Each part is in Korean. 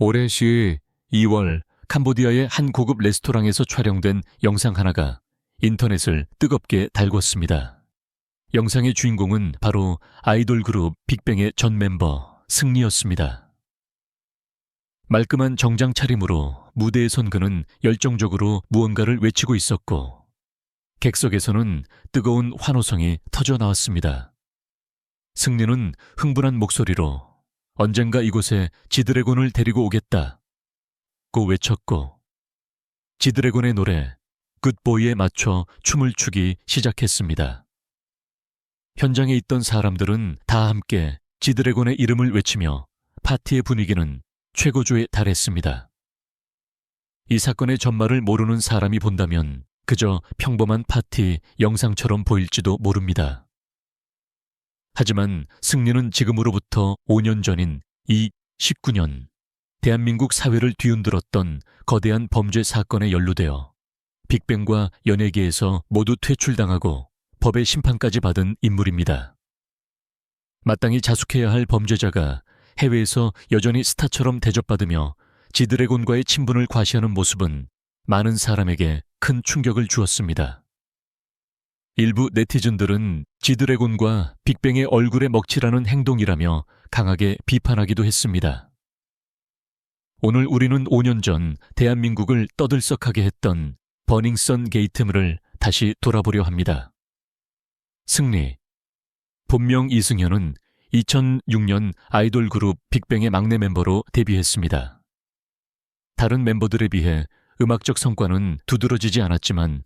올해 12월 캄보디아의 한 고급 레스토랑에서 촬영된 영상 하나가 인터넷을 뜨겁게 달궜습니다. 영상의 주인공은 바로 아이돌 그룹 빅뱅의 전 멤버 승리였습니다. 말끔한 정장 차림으로 무대에 선 그는 열정적으로 무언가를 외치고 있었고 객석에서는 뜨거운 환호성이 터져 나왔습니다. 승리는 흥분한 목소리로 언젠가 이곳에 지드래곤을 데리고 오겠다. 고 외쳤고 지드래곤의 노래 굿보이에 맞춰 춤을 추기 시작했습니다. 현장에 있던 사람들은 다 함께 지드래곤의 이름을 외치며 파티의 분위기는 최고조에 달했습니다. 이 사건의 전말을 모르는 사람이 본다면 그저 평범한 파티 영상처럼 보일지도 모릅니다. 하지만 승리는 지금으로부터 5년 전인 이 19년 대한민국 사회를 뒤흔들었던 거대한 범죄 사건에 연루되어 빅뱅과 연예계에서 모두 퇴출당하고 법의 심판까지 받은 인물입니다. 마땅히 자숙해야 할 범죄자가 해외에서 여전히 스타처럼 대접받으며 지드래곤과의 친분을 과시하는 모습은 많은 사람에게 큰 충격을 주었습니다. 일부 네티즌들은 지드래곤과 빅뱅의 얼굴에 먹칠하는 행동이라며 강하게 비판하기도 했습니다. 오늘 우리는 5년 전 대한민국을 떠들썩하게 했던 버닝썬 게이트물을 다시 돌아보려 합니다. 승리. 본명 이승현은 2006년 아이돌 그룹 빅뱅의 막내 멤버로 데뷔했습니다. 다른 멤버들에 비해 음악적 성과는 두드러지지 않았지만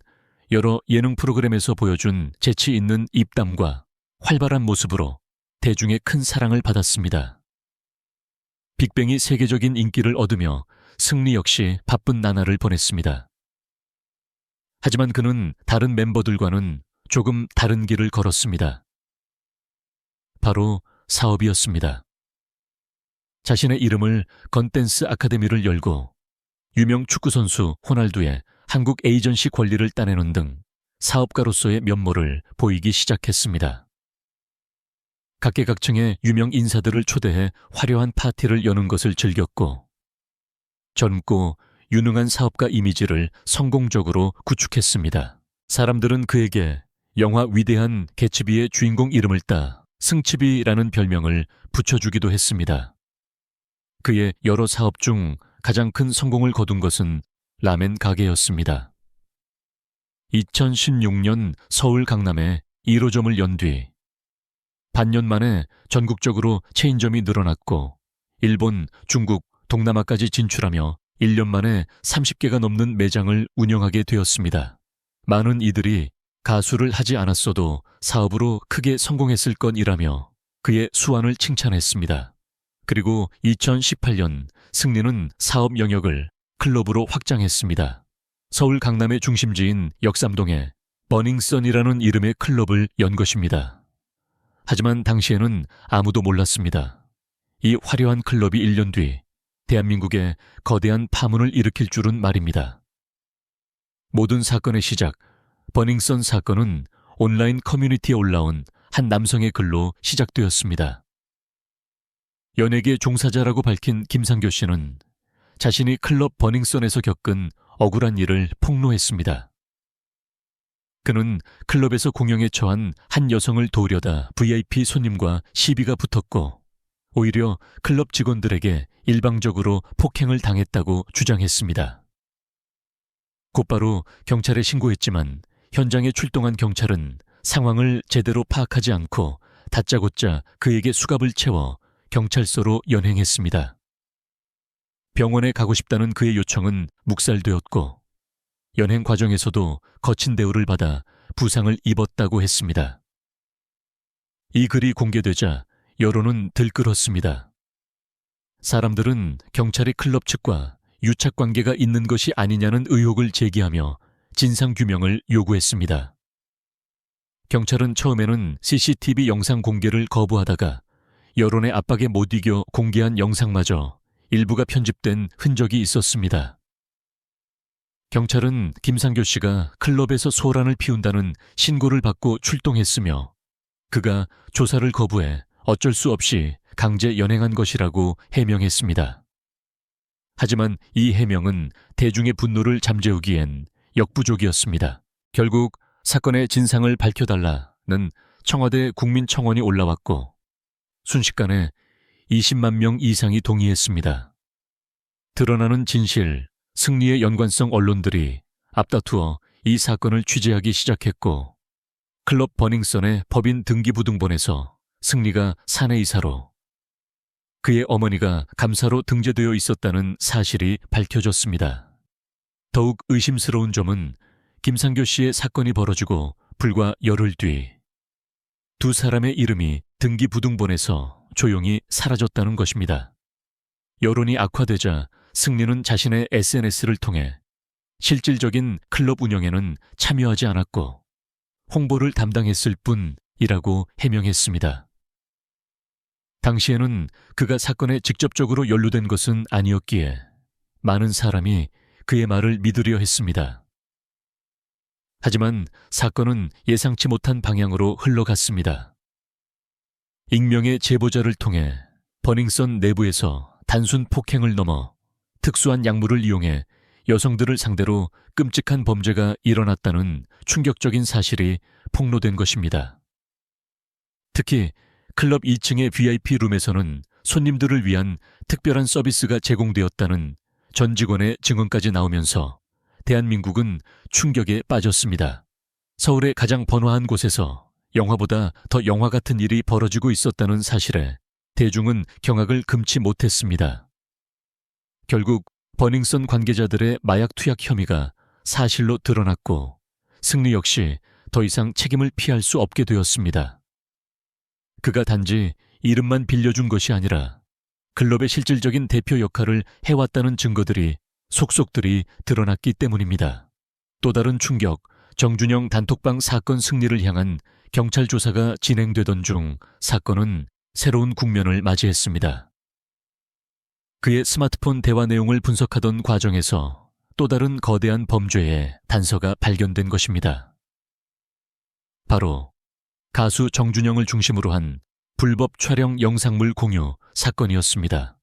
여러 예능 프로그램에서 보여준 재치 있는 입담과 활발한 모습으로 대중의 큰 사랑을 받았습니다. 빅뱅이 세계적인 인기를 얻으며 승리 역시 바쁜 나날을 보냈습니다. 하지만 그는 다른 멤버들과는 조금 다른 길을 걸었습니다. 바로 사업이었습니다. 자신의 이름을 건댄스 아카데미를 열고 유명 축구선수 호날두의 한국 에이전시 권리를 따내는 등 사업가로서의 면모를 보이기 시작했습니다. 각계각층의 유명 인사들을 초대해 화려한 파티를 여는 것을 즐겼고 젊고 유능한 사업가 이미지를 성공적으로 구축했습니다. 사람들은 그에게 영화 위대한 개츠비의 주인공 이름을 따 승치비라는 별명을 붙여주기도 했습니다. 그의 여러 사업 중 가장 큰 성공을 거둔 것은 라멘 가게였습니다. 2016년 서울 강남에 1호점을 연 뒤 반년 만에 전국적으로 체인점이 늘어났고 일본, 중국, 동남아까지 진출하며 1년 만에 30개가 넘는 매장을 운영하게 되었습니다. 많은 이들이 가수를 하지 않았어도 사업으로 크게 성공했을 건이라며 그의 수완을 칭찬했습니다. 그리고 2018년 승리는 사업 영역을 클럽으로 확장했습니다. 서울 강남의 중심지인 역삼동에 버닝썬이라는 이름의 클럽을 연 것입니다. 하지만 당시에는 아무도 몰랐습니다. 이 화려한 클럽이 1년 뒤 대한민국에 거대한 파문을 일으킬 줄은 말입니다. 모든 사건의 시작, 버닝썬 사건은 온라인 커뮤니티에 올라온 한 남성의 글로 시작되었습니다. 연예계 종사자라고 밝힌 김상교 씨는 자신이 클럽 버닝썬에서 겪은 억울한 일을 폭로했습니다. 그는 클럽에서 공영에 처한 한 여성을 도우려다 VIP 손님과 시비가 붙었고 오히려 클럽 직원들에게 일방적으로 폭행을 당했다고 주장했습니다. 곧바로 경찰에 신고했지만 현장에 출동한 경찰은 상황을 제대로 파악하지 않고 다짜고짜 그에게 수갑을 채워 경찰서로 연행했습니다. 병원에 가고 싶다는 그의 요청은 묵살되었고 연행 과정에서도 거친 대우를 받아 부상을 입었다고 했습니다. 이 글이 공개되자 여론은 들끓었습니다. 사람들은 경찰이 클럽 측과 유착 관계가 있는 것이 아니냐는 의혹을 제기하며 진상 규명을 요구했습니다. 경찰은 처음에는 CCTV 영상 공개를 거부하다가 여론의 압박에 못 이겨 공개한 영상마저 일부가 편집된 흔적이 있었습니다. 경찰은 김상교 씨가 클럽에서 소란을 피운다는 신고를 받고 출동했으며 그가 조사를 거부해 어쩔 수 없이 강제 연행한 것이라고 해명했습니다. 하지만 이 해명은 대중의 분노를 잠재우기엔 역부족이었습니다. 결국 사건의 진상을 밝혀달라는 청와대 국민청원이 올라왔고 순식간에 20만 명 이상이 동의했습니다. 드러나는 진실, 승리의 연관성 언론들이 앞다투어 이 사건을 취재하기 시작했고 클럽 버닝썬의 법인 등기부등본에서 승리가 사내이사로 그의 어머니가 감사로 등재되어 있었다는 사실이 밝혀졌습니다. 더욱 의심스러운 점은 김상교 씨의 사건이 벌어지고 불과 열흘 뒤 두 사람의 이름이 등기부등본에서 조용히 사라졌다는 것입니다. 여론이 악화되자 승리는 자신의 SNS를 통해 실질적인 클럽 운영에는 참여하지 않았고 홍보를 담당했을 뿐이라고 해명했습니다. 당시에는 그가 사건에 직접적으로 연루된 것은 아니었기에 많은 사람이 그의 말을 믿으려 했습니다. 하지만 사건은 예상치 못한 방향으로 흘러갔습니다. 익명의 제보자를 통해 버닝썬 내부에서 단순 폭행을 넘어 특수한 약물을 이용해 여성들을 상대로 끔찍한 범죄가 일어났다는 충격적인 사실이 폭로된 것입니다. 특히 클럽 2층의 VIP 룸에서는 손님들을 위한 특별한 서비스가 제공되었다는 전 직원의 증언까지 나오면서 대한민국은 충격에 빠졌습니다. 서울의 가장 번화한 곳에서 영화보다 더 영화 같은 일이 벌어지고 있었다는 사실에 대중은 경악을 금치 못했습니다. 결국 버닝썬 관계자들의 마약 투약 혐의가 사실로 드러났고 승리 역시 더 이상 책임을 피할 수 없게 되었습니다. 그가 단지 이름만 빌려준 것이 아니라 클럽의 실질적인 대표 역할을 해왔다는 증거들이 속속들이 드러났기 때문입니다. 또 다른 충격, 정준영 단톡방 사건 승리를 향한 경찰 조사가 진행되던 중 사건은 새로운 국면을 맞이했습니다. 그의 스마트폰 대화 내용을 분석하던 과정에서 또 다른 거대한 범죄의 단서가 발견된 것입니다. 바로 가수 정준영을 중심으로 한 불법 촬영 영상물 공유 사건이었습니다.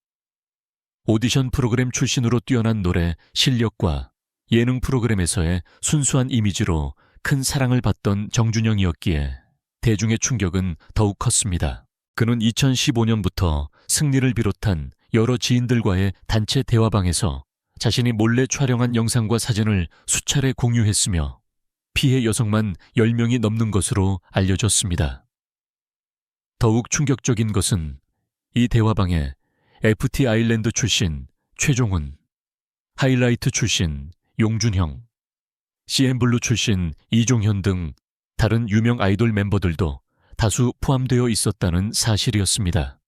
오디션 프로그램 출신으로 뛰어난 노래 실력과 예능 프로그램에서의 순수한 이미지로 큰 사랑을 받던 정준영이었기에 대중의 충격은 더욱 컸습니다. 그는 2015년부터 승리를 비롯한 여러 지인들과의 단체 대화방에서 자신이 몰래 촬영한 영상과 사진을 수차례 공유했으며 피해 여성만 10명이 넘는 것으로 알려졌습니다. 더욱 충격적인 것은 이 대화방에 FT 아일랜드 출신 최종훈, 하이라이트 출신 용준형, CN블루 출신 이종현 등 다른 유명 아이돌 멤버들도 다수 포함되어 있었다는 사실이었습니다.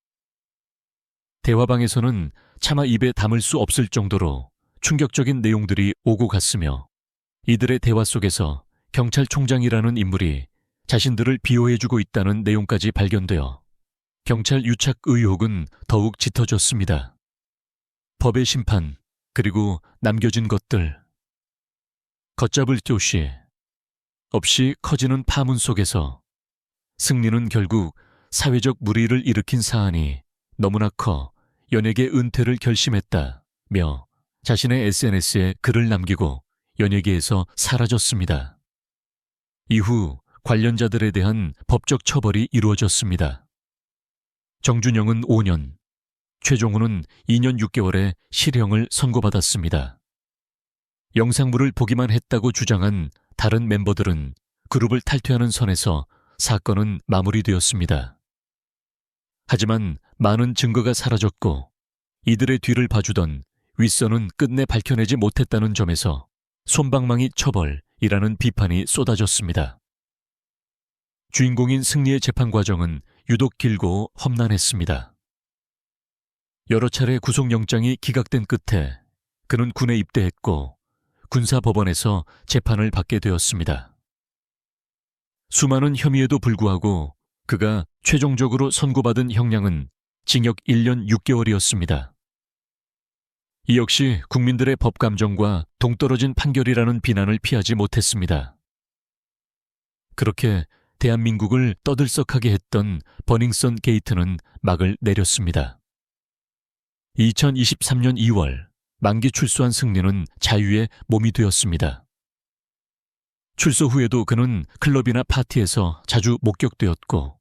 대화방에서는 차마 입에 담을 수 없을 정도로 충격적인 내용들이 오고 갔으며 이들의 대화 속에서 경찰총장이라는 인물이 자신들을 비호해주고 있다는 내용까지 발견되어 경찰 유착 의혹은 더욱 짙어졌습니다. 법의 심판, 그리고 남겨진 것들. 걷잡을 조시 없이 커지는 파문 속에서 승리는 결국 사회적 무리를 일으킨 사안이 너무나 커 연예계 은퇴를 결심했다며 자신의 SNS에 글을 남기고 연예계에서 사라졌습니다. 이후 관련자들에 대한 법적 처벌이 이루어졌습니다. 정준영은 5년, 최종훈은 2년 6개월의 실형을 선고받았습니다. 영상물을 보기만 했다고 주장한 다른 멤버들은 그룹을 탈퇴하는 선에서 사건은 마무리되었습니다. 하지만 많은 증거가 사라졌고 이들의 뒤를 봐주던 윗선은 끝내 밝혀내지 못했다는 점에서 손방망이 처벌이라는 비판이 쏟아졌습니다. 주인공인 승리의 재판 과정은 유독 길고 험난했습니다. 여러 차례 구속영장이 기각된 끝에 그는 군에 입대했고 군사법원에서 재판을 받게 되었습니다. 수많은 혐의에도 불구하고 그가 최종적으로 선고받은 형량은 징역 1년 6개월이었습니다. 이 역시 국민들의 법 감정과 동떨어진 판결이라는 비난을 피하지 못했습니다. 그렇게 대한민국을 떠들썩하게 했던 버닝썬 게이트는 막을 내렸습니다. 2023년 2월 만기 출소한 승리는 자유의 몸이 되었습니다. 출소 후에도 그는 클럽이나 파티에서 자주 목격되었고,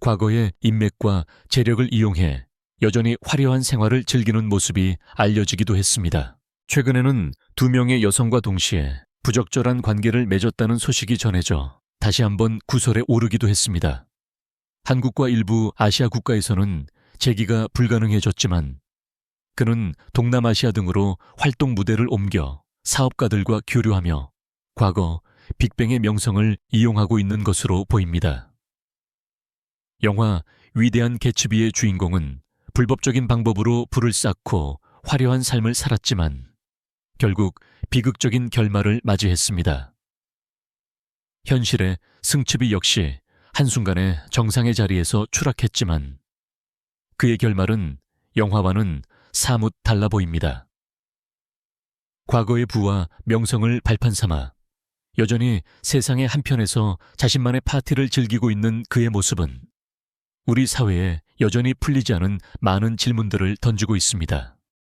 과거의 인맥과 재력을 이용해 여전히 화려한 생활을 즐기는 모습이 알려지기도 했습니다. 최근에는 두 명의 여성과 동시에 부적절한 관계를 맺었다는 소식이 전해져 다시 한번 구설에 오르기도 했습니다. 한국과 일부 아시아 국가에서는 재기가 불가능해졌지만 그는 동남아시아 등으로 활동 무대를 옮겨 사업가들과 교류하며 과거 빅뱅의 명성을 이용하고 있는 것으로 보입니다. 영화 위대한 개츠비의 주인공은 불법적인 방법으로 불을 쌓고 화려한 삶을 살았지만 결국 비극적인 결말을 맞이했습니다. 현실의 승츠비 역시 한순간에 정상의 자리에서 추락했지만 그의 결말은 영화와는 사뭇 달라 보입니다. 과거의 부와 명성을 발판 삼아 여전히 세상의 한편에서 자신만의 파티를 즐기고 있는 그의 모습은 우리 사회에 여전히 풀리지 않은 많은 질문들을 던지고 있습니다.